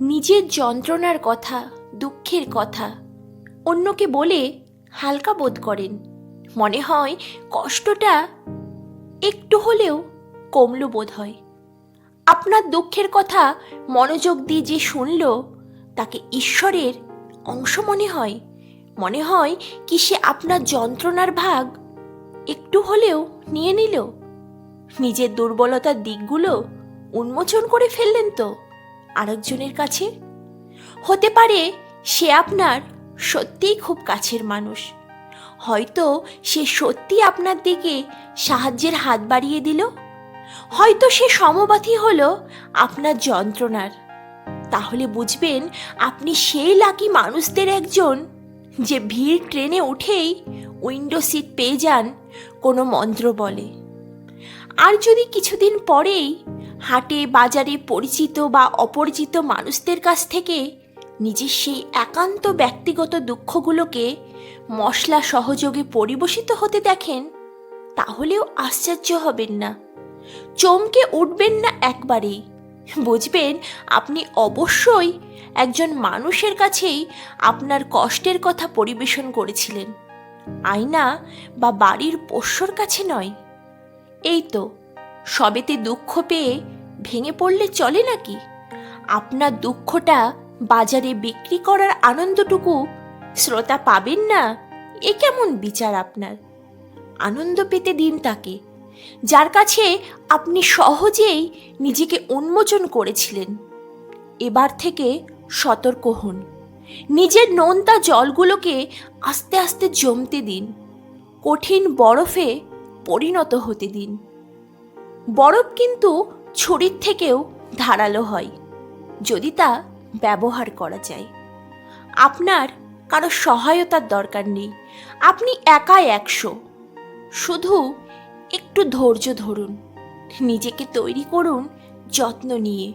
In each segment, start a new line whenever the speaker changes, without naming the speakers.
নিজের যন্ত্রণার কথা, দুঃখের কথা। অন্যকে বলে হালকা বোধ করেন। মনে হয় কষ্টটা একটু হলেও কমলো বোধ হয়। আপনার দুঃখের কথা মনোযোগ দিয়ে যে শুনল, তাকে ঈশ্বরের অংশ মনে হয়। মনে হয় কি সে আপনার যন্ত্রণার ভাগ একটু হলেও নিয়ে নিল। নিজের দুর্বলতার দিকগুলো উন্মোচন করে ফেললেন তো। আরেকজনের কাছে? হতে পারে সে আপনার সত্যিই খুব কাছের মানুষ। হয়তো সে সত্যি আপনার দিকে সাহায্যের হাত বাড়িয়ে দিল। হয়তো সে সমবাথী হলো আপনার যন্ত্রণার। তাহলে বুঝবেন আপনি সেই লাকি মানুষদের একজন যে ভিড় ট্রেনে উঠেই উইন্ডো সিট পেয়ে যান, কোনো মন্ত্র বলে। আর যদি কিছুদিন পরেই হাটে বাজারে পরিচিত বা অপরিচিত মানুষদের কাছ থেকে নিজের সেই একান্ত ব্যক্তিগত দুঃখগুলোকে মশলা সহযোগে পরিবেশিত হতে দেখেন, তাহলেও আশ্চর্য হবেন না। চমকে উঠবেন না একবারেই বুঝবেন, আপনি অবশ্যই একজন মানুষের কাছেই আপনার কষ্টের কথা পরিবেশন করেছিলেন। আয়না বা বাড়ির পোষ্যর কাছে নয়। এই তো সবেতে দুঃখ পেয়ে ভেঙে পড়লে চলে নাকি? আপনার দুঃখটা বাজারে বিক্রি করার আনন্দটুকু শ্রোতা পাবেন না? এ কেমন বিচার আপনার? আনন্দ পেতে দিন তাকে। যার কাছে আপনি সহজেই নিজেকে উন্মোচন করেছিলেন। এবার থেকে সতর্ক হন। নিজের নোনতা জলগুলোকে আস্তে আস্তে জমতে দিন। কঠিন বরফে পরিণত হতে দিন। বরফ কিন্তু ছুরির থেকেও ধারালো হয়, যদি তা ব্যবহার করা যায়। আপনার কারও সহায়তার দরকার নেই। আপনি একাই একশো। শুধু একটু ধৈর্য ধরুন। নিজেকে তৈরি করুন যত্ন নিয়ে।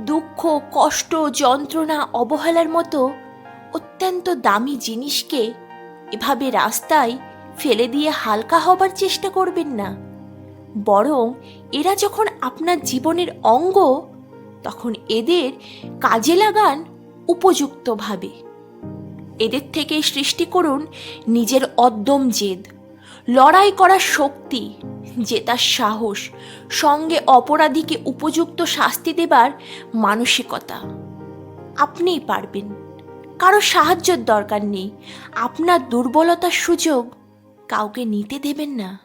দুঃখ, কষ্ট, যন্ত্রণা, অবহেলার মতো অত্যন্ত দামি জিনিসকে এভাবে রাস্তায় ফেলে দিয়ে হালকা হবার চেষ্টা করবেন না। বরং এরা যখন আপনার জীবনের অঙ্গ, তখন এদের কাজে লাগান উপযুক্তভাবে এদের থেকে সৃষ্টি করুন নিজের অদ্যম জেদ। লড়াই করার শক্তি, জেতার সাহস, সঙ্গে অপরাধীকে উপযুক্ত শাস্তি দেবার মানসিকতা। আপনিই পারবেন। কারও সাহায্যের দরকার নেই। আপনার দুর্বলতার সুযোগ কাউকে নিতে দেবেন না।